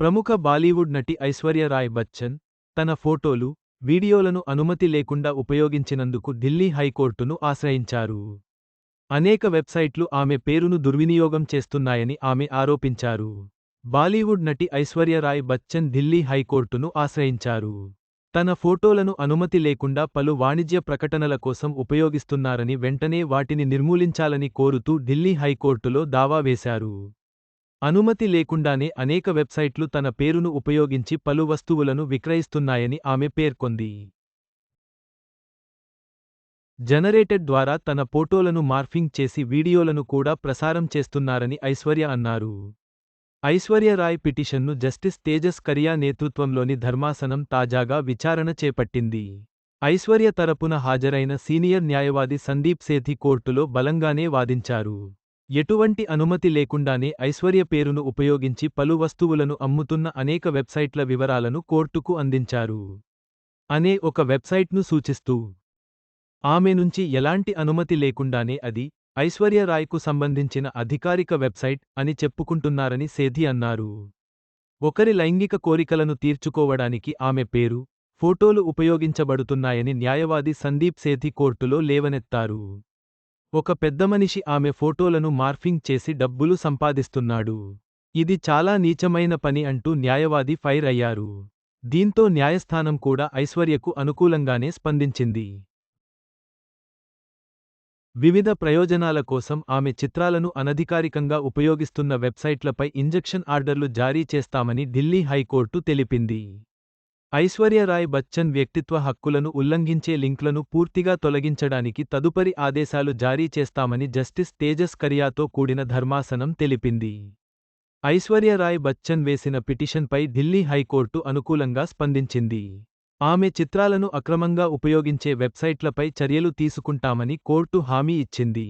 ప్రముఖ బాలీవుడ్ నటి ఐశ్వర్య రాయ్ బచ్చన్ తన ఫోటోలు వీడియోలను అనుమతి లేకుండా ఉపయోగించినందుకు ఢిల్లీ హైకోర్టును ఆశ్రయించారు. అనేక వెబ్సైట్లు ఆమె పేరును దుర్వినియోగం చేస్తున్నాయని ఆమె ఆరోపించారు. బాలీవుడ్ నటి ఐశ్వర్య రాయ్ బచ్చన్ ఢిల్లీ హైకోర్టును ఆశ్రయించారు. తన ఫోటోలను అనుమతి లేకుండా పలు వాణిజ్య ప్రకటనల కోసం ఉపయోగిస్తున్నారని వెంటనే వాటిని నిర్మూలించాలని కోరుతూ ఢిల్లీ హైకోర్టులో దావా వేశారు. అనుమతి లేకుండానే అనేక వెబ్సైట్లు తన పేరును ఉపయోగించి పలు వస్తువులను విక్రయిస్తున్నాయని ఆమె పేర్కొంది. జనరేటెడ్ ద్వారా తన ఫోటోలను మార్ఫింగ్ చేసి వీడియోలను కూడా ప్రసారం చేస్తున్నారని ఐశ్వర్య అన్నారు. ఐశ్వర్య రాయ్ పిటిషన్ను జస్టిస్ తేజస్ కరియా నేతృత్వంలోని ధర్మాసనం తాజాగా విచారణ చేపట్టింది. ఐశ్వర్య తరపున హాజరైన సీనియర్ న్యాయవాది సందీప్ సేథి కోర్టులో బలంగానే వాదించారు. ఎటువంటి అనుమతి లేకుండానే ఐశ్వర్య పేరును ఉపయోగించి పలు వస్తువులను అమ్ముతున్న అనేక వెబ్సైట్ల వివరాలను కోర్టుకు అందించారు. అనే ఒక వెబ్సైట్ను సూచిస్తూ ఆమె నుంచి ఎలాంటి అనుమతి లేకుండానే అది ఐశ్వర్య రాయ్కు సంబంధించిన అధికారిక వెబ్సైట్ అని చెప్పుకుంటున్నారని సేధి అన్నారు. ఒకరి లైంగిక కోరికలను తీర్చుకోవడానికి ఆమె పేరు ఫోటోలు ఉపయోగించబడుతున్నాయని న్యాయవాది సందీప్ సేథి కోర్టులో లేవనెత్తారు. ఒక పెద్దమనిషి ఆమె ఫోటోలను మార్ఫింగ్ చేసి డబ్బులు సంపాదిస్తున్నాడు. ఇది చాలా నీచమైన పని అంటూ న్యాయవాది ఫైర్ అయ్యారు. దీంతో న్యాయస్థానం కూడా ఐశ్వర్యకు అనుకూలంగానే స్పందించింది. వివిధ ప్రయోజనాల కోసం ఆమె చిత్రాలను అనధికారికంగా ఉపయోగిస్తున్న వెబ్సైట్లపై ఇంజెక్షన్ ఆర్డర్లు జారీ చేస్తామని ఢిల్లీ హైకోర్టు తెలిపింది. ఐశ్వర్య రాయ్ బచ్చన్ వ్యక్తిత్వ హక్కులను ఉల్లంఘించే లింక్లను పూర్తిగా తొలగించడానికి తదుపరి ఆదేశాలు జారీ చేస్తామని జస్టిస్ తేజస్ కరియాతో కూడిన ధర్మాసనం తెలిపింది. ఐశ్వర్య రాయ్ బచ్చన్ వేసిన పిటిషన్పై ఢిల్లీ హైకోర్టు అనుకూలంగా స్పందించింది. ఆమె చిత్రాలను అక్రమంగా ఉపయోగించే వెబ్సైట్లపై చర్యలు తీసుకుంటామని కోర్టు హామీ ఇచ్చింది.